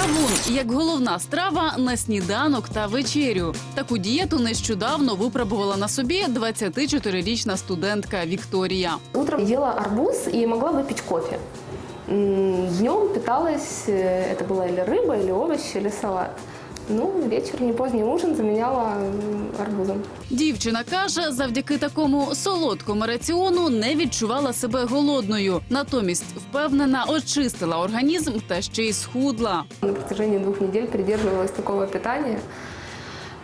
Кавун як головна страва на сніданок та вечерю. Таку дієту нещодавно випробувала на собі 24-річна студентка Вікторія. Утром ела арбуз и могла выпить кофе. М, Днем питалась, э, это была или рыба, или овощи, или салат. Ну, вечер, не поздний ужин заменяла м, арбузом. Дівчина каже, завдяки такому солодкому раціону не відчувала себе голодною. Натомість впевнена, очистила організм та ще й схудла. На протяжении двух недель придерживалась такого питания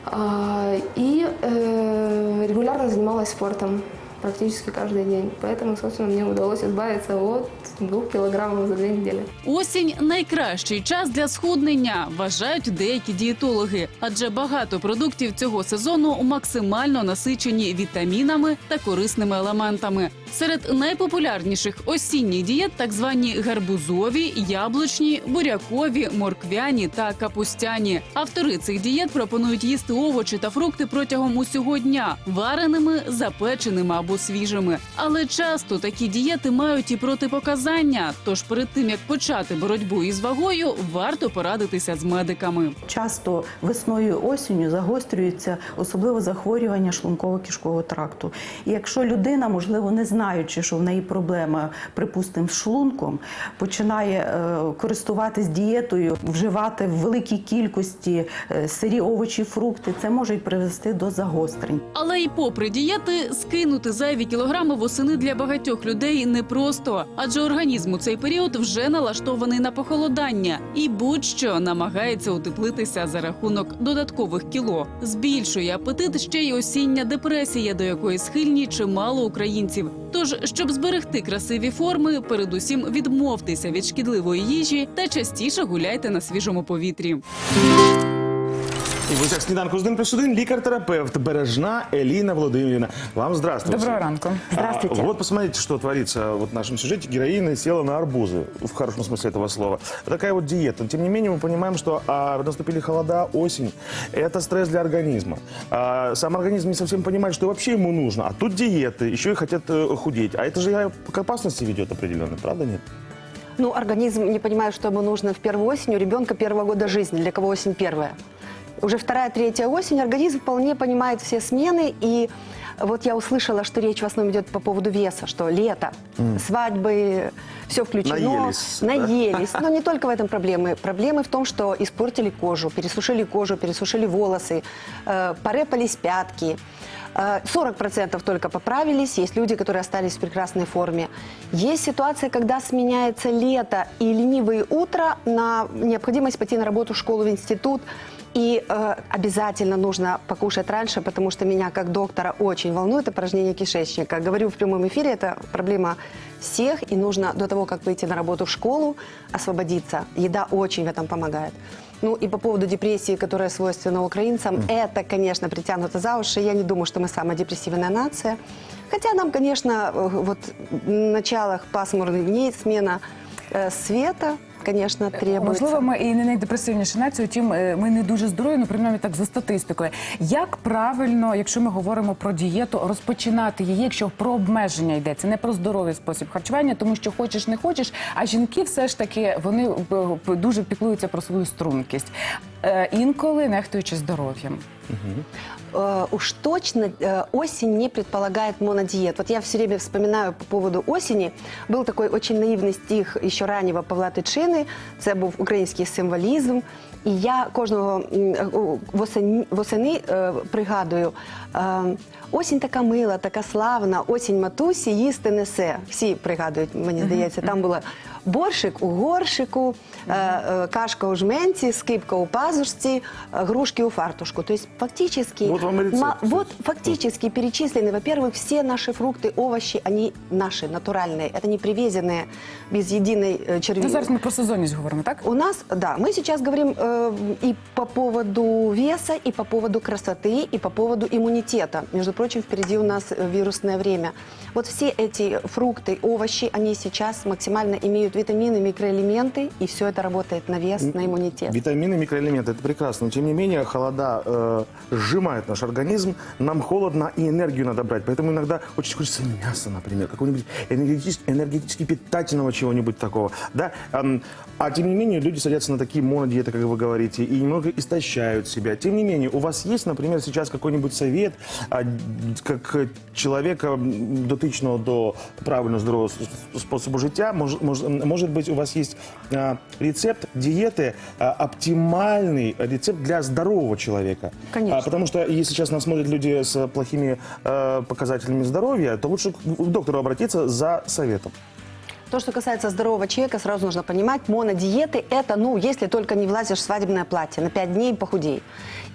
а, и э, регулярно занималась спортом практически каждый день. Поэтому, собственно, мне удалось избавиться от двух кілограмів за две неділі. Осінь найкращий час для схуднення, вважають деякі дієтологи, адже багато продуктів цього сезону максимально насичені вітамінами та корисними елементами. Серед найпопулярніших осінніх дієт так звані гарбузові, яблучні, бурякові, морквяні та капустяні. Автори цих дієт пропонують їсти овочі та фрукти протягом усього дня, вареними, запеченими або свіжими. Але часто такі дієти мають і протипоказання. Тож перед тим як почати боротьбу із вагою, варто порадитися з медиками. Часто весною осінню загострюються особливо захворювання шлунково-кишкового тракту. І якщо людина, можливо, не знаючи, що в неї проблема, припустимо, з шлунком, починає е, користуватись дієтою, вживати в великій кількості е, сирі овочі, фрукти, це може й привести до загострень. Але й попри дієти, скинути зайві кілограми восени для багатьох людей непросто, адже організм у цей період вже налаштований на похолодання і будь-що намагається утеплитися за рахунок додаткових кіло. Збільшує апетит ще й осіння депресія, до якої схильні чимало українців. Тож, щоб зберегти красиві форми, передусім відмовтеся від шкідливої їжі та частіше гуляйте на свіжому повітрі. І в гостях сніданку з 1 плюс 1 лікар-терапевт Бережна Элина Владимировна. Вам здравствуйте. Доброго ранку. Здравствуйте. А, вот посмотрите, что творится вот в нашем сюжете. Героиня села на арбузы, в хорошем смысле этого слова. Такая вот диета. Тем не менее, мы понимаем, что а, наступили холода, осень. Это стресс для организма. А, сам организм не совсем понимает, что вообще ему нужно. А тут диеты, еще и хотят э, худеть. А это же я, к опасности ведет определенно, правда нет? Ну, организм не понимает, что ему нужно в первую осень у ребенка первого года жизни, для кого осень первая. Уже вторая, третья осень, организм вполне понимает все смены, и вот я услышала, что речь в основном идет по поводу веса, что лето, свадьбы, все включено. Наелись, да? Наелись. Но не только в этом проблемы. Проблемы в том, что испортили кожу, пересушили кожу, пересушили волосы, э, порепались пятки. Э, 40% только поправились, есть люди, которые остались в прекрасной форме. Есть ситуация, когда сменяется лето и ленивые утра на необходимость пойти на работу в школу, в институт. И э, обязательно нужно покушать раньше, потому что меня как доктора очень волнует опорожнение кишечника. Говорю в прямом эфире, это проблема всех, и нужно до того, как выйти на работу в школу, освободиться. Еда очень в этом помогает. Ну и по поводу депрессии, которая свойственна украинцам, это, конечно, притянуто за уши. Я не думаю, что мы самая депрессивная нация. Хотя нам, конечно, э, вот в началах пасмурных дней смена э, света, конечно, требуется. Можливо, ми і не найдепресивніша нація, втім, е, ми не дуже здорові, ну принаймні так за статистикою. Як правильно, якщо ми говоримо про дієту, розпочинати її, якщо про обмеження йдеться, не про здоровий спосіб харчування, тому що хочеш, не хочеш. А жінки все ж таки вони б- дуже піклуються про свою стрункість, Е, інколи нехтуючи здоров'ям. Э, уж точно э, осень не предполагает монодиет. Вот я все время вспоминаю по поводу осени. Был такой очень наивный стих еще раннего Павла Тичини. Це був український символізм. І я кожного м, е, восени, восени е, пригадую. е, Осінь така мила, така славна, осінь матусі їсти несе. Всі пригадують, мені здається, там було борщик у горшику, е, е, кашка у жменці, скипка у пазушці, е, грушки у фартушку. То есть фактически, Вот вам и рецепт, ма- кстати. вот фактически перечислены, во-первых, все наши фрукты, овощи, они наши, натуральные. Это не привезенные без единой э, Ну червивой. зараз ми про сезонність говоримо, так? У нас, да, мы сейчас говорим э, и по поводу веса, и по поводу красоты, и по поводу иммунитета. Между прочим, впереди у нас вирусное время. Вот все эти фрукты, овощи, они сейчас максимально имеют витамины, микроэлементы, и все это работает на вес, на иммунитет. Витамины, микроэлементы, это прекрасно. Но, тем не менее, холода э, сжимают наш организм, нам холодно и энергию надо брать. Поэтому иногда очень хочется мяса, например, какого-нибудь энергетически, энергетически питательного чего-нибудь такого. Да? А тем не менее, люди садятся на такие монодиеты, как вы говорите, и немного истощают себя. Тем не менее, у вас есть, например, сейчас какой-нибудь совет, а, как человека, дотичного до правильного, здорового способу життя, может, может быть, у вас есть а, рецепт диеты, а, оптимальный рецепт для здорового человека. Конечно. Потому что если сейчас нас смотрят люди с плохими показателями здоровья, то лучше к доктору обратиться за советом. То, что касается здорового человека, сразу нужно понимать, монодиеты – это, ну, если только не влазишь в свадебное платье, на 5 дней похудей.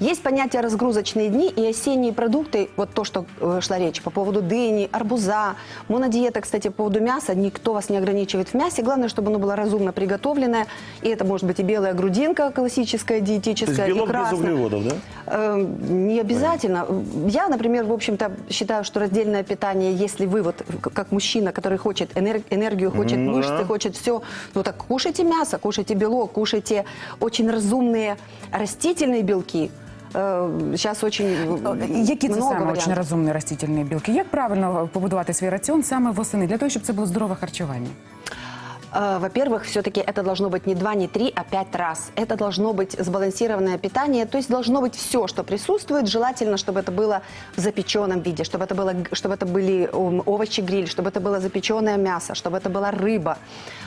Есть понятие разгрузочные дни и осенние продукты, вот то, что э, шла речь по поводу дыни, арбуза, монодиета, кстати, по поводу мяса, никто вас не ограничивает в мясе, главное, чтобы оно было разумно приготовленное, и это может быть и белая грудинка классическая, То диетическая, есть белок и без красная. углеводов, да? Э, Не обязательно. Я, например, в общем-то, считаю, что раздельное питание, если вы вот как мужчина, который хочет энер- энергию, хочет Ну мышцы, да. хочет все, ну так кушайте мясо, кушайте белок, кушайте очень разумные растительные белки. Э, Сейчас очень Які це много саме варіантів. очень розумні растительні білки? Як правильно побудувати свій раціон саме восени для того, щоб це було здорове харчування? Э, Во-первых, все-таки это должно быть не два, не три, а пять раз. Это должно быть сбалансированное питание, то есть должно быть все, что присутствует. Желательно, чтобы это было в запеченном виде, чтобы это, было, чтобы это были овощи гриль, чтобы это было запеченное мясо, чтобы это была рыба,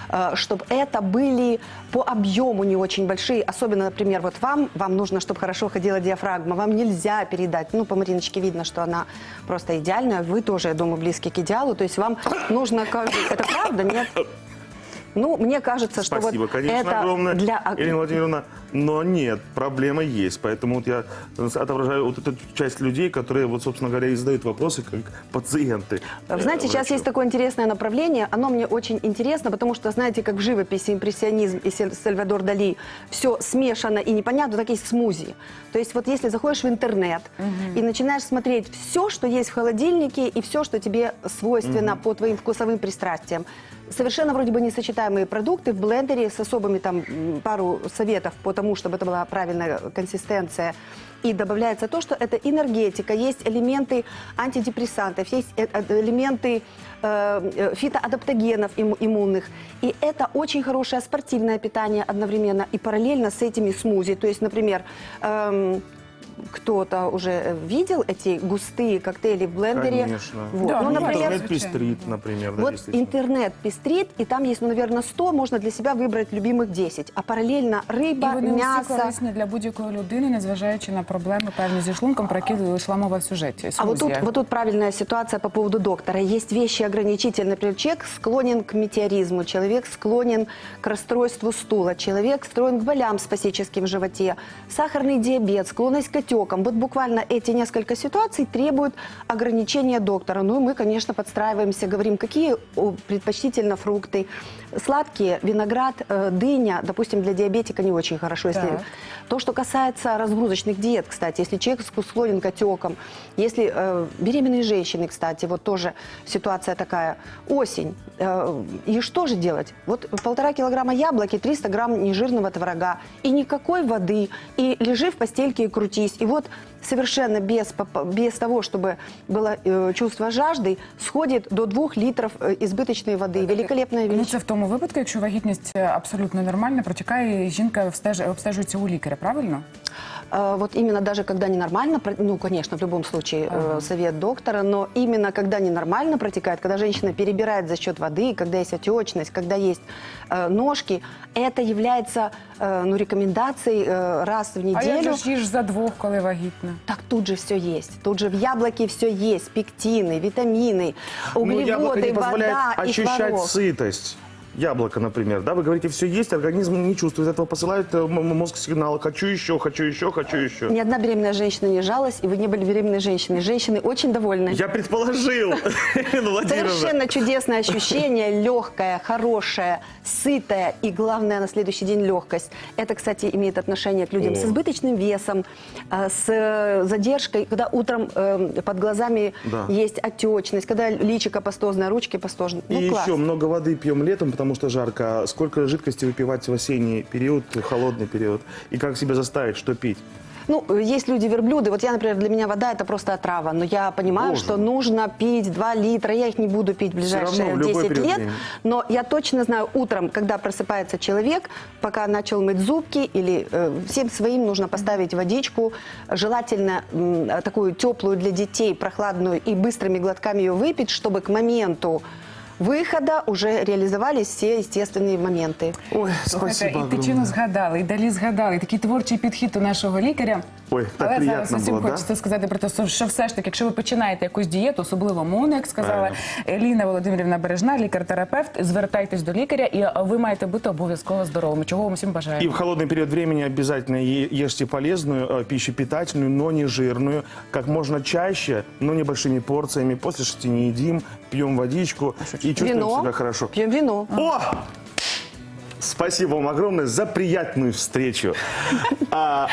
э, чтобы это были по объему не очень большие. Особенно, например, вот вам, вам нужно, чтобы хорошо ходила диафрагма, вам нельзя передать. Ну, по Мариночке видно, что она просто идеальная. Вы тоже, я думаю, близки к идеалу. То есть вам нужно... Это правда? Нет? Ну, мне кажется, что Спасибо, вот конечно, это огромное, для... Ирина Владимировна. Но нет, проблема есть. Поэтому вот я отображаю вот эту часть людей, которые, вот, собственно говоря, и задают вопросы, как пациенты. Вы знаете, э, сейчас есть такое интересное направление. Оно мне очень интересно, потому что, знаете, как в живописи, импрессионизм и Саль- Сальвадор Дали, все смешано и непонятно, так есть смузи. То есть вот если заходишь в интернет и начинаешь смотреть все, что есть в холодильнике, и все, что тебе свойственно по твоим вкусовым пристрастиям, совершенно вроде бы несочетаемые продукты в блендере с особыми там пару советов по тому, чтобы это была правильная консистенция. И добавляется то, что это энергетика, есть элементы антидепрессантов, есть э- э- элементы э, э, фитоадаптогенов имму- иммунных. И это очень хорошее спортивное питание одновременно и параллельно с этими смузи. То есть, например, эм, кто-то уже э, видел эти густые коктейли в блендере? Конечно. Вот. Да, ну, ну, например, Интернет пестрит, например. да, вот действительно. интернет пестрит, и там есть, ну, наверное, 100, можно для себя выбрать любимых 10. А параллельно І рыба, вони усі мясо. корисні для будь-якої людини, незважаючи на проблеми певні зі шлунком, про які йшла мова в сюжеті. А вот тут, Смузі. вот тут правильная ситуация по поводу доктора. Есть вещи ограничительные. Например, человек склонен к метеоризму, человек склонен к расстройству стула, человек склонен к болям спастическим в животе, сахарный диабет, склонность к отекам. Вот буквально эти несколько ситуаций требуют ограничения доктора. Ну и мы, конечно, подстраиваемся, говорим, какие предпочтительно фрукты. Сладкие, виноград, э, дыня, допустим, для диабетика не очень хорошо. Если... Так. То, что касается разгрузочных диет, кстати, если человек ск- склонен к отекам, если э, беременные женщины, кстати, вот тоже ситуация такая, осень, э, и что же делать? Вот полтора килограмма яблок и 300 грамм нежирного творога, и никакой воды, и лежи в постельке и крутись И вот совершенно без, поп- без того, чтобы было э, чувство жажды, сходит до двух литров э, избыточной воды. Великолепная Ну, вещь. це в тому випадку, якщо вагітність е, абсолютно нормальна, протікає, і жінка встеж- обстежується у лікаря, правильно? А, Вот именно даже когда ненормально, ну, конечно, в любом случае э, совет доктора, но именно когда ненормально протекает, когда женщина перебирает за счет воды, когда есть отечность, когда есть э, ножки, это является э, ну, рекомендацией э, раз в А як неделю. же ж їж за двох, коли вагітна? Так тут же все есть. Тут же в яблоке все есть. Пектины, витамины, Ну, яблоко углеводы, не позволяет вода и ощущать творог. сытость. Яблоко, например, да, вы говорите, все есть, организм не чувствует этого, посылает э, мозг сигнал, хочу еще, хочу еще, хочу еще. Ни одна беременная женщина не жалась, и вы не были беременной женщиной. Женщины очень довольны. Я предположил. Совершенно чудесное ощущение, легкое, хорошее, сытое и, главное, на следующий день легкость. Это, кстати, имеет отношение к людям с избыточным весом, э, с э, задержкой, когда утром э, под глазами есть отечность, когда личико пастозное, ручки пастозные. И Ну, класс. еще много воды пьем летом, потому потому что жарко. Сколько жидкости выпивать в осенний период, в холодный период? И как себя заставить, что пить? Ну, есть люди-верблюды. Вот я, например, для меня вода – это просто отрава. Но я понимаю, Боже. что нужно пить 2 литра. Я их не буду пить в ближайшие равно в любой 10 период лет. времени. Но я точно знаю, утром, когда просыпается человек, пока начал мыть зубки, или э, всем своим нужно поставить водичку, желательно э, такую теплую для детей, прохладную, и быстрыми глотками ее выпить, чтобы к моменту выхода уже реализовались все естественные моменты. Ой, Слухайте, і тичину згадали, і далі згадали. І такий творчий підхід у нашого лікаря. Ой, так Але зараз усім було, да? хочеться сказати про те, що все ж таки, якщо ви починаєте якусь дієту, особливо МУН, як сказала Еліна Володимирівна Бережна, лікар-терапевт, звертайтесь до лікаря, і ви маєте бути обов'язково здоровими. Чого вам всім И бажаю. в холодный период времени обязательно е- ешьте полезную э, пищу, питательную, но не жирную, как можно чаще, но небольшими порциями. После шести не едим, пьем водичку и чувствуем Вино. себя хорошо. Пьем вино. О! Спасибо вам огромное за приятную встречу. А,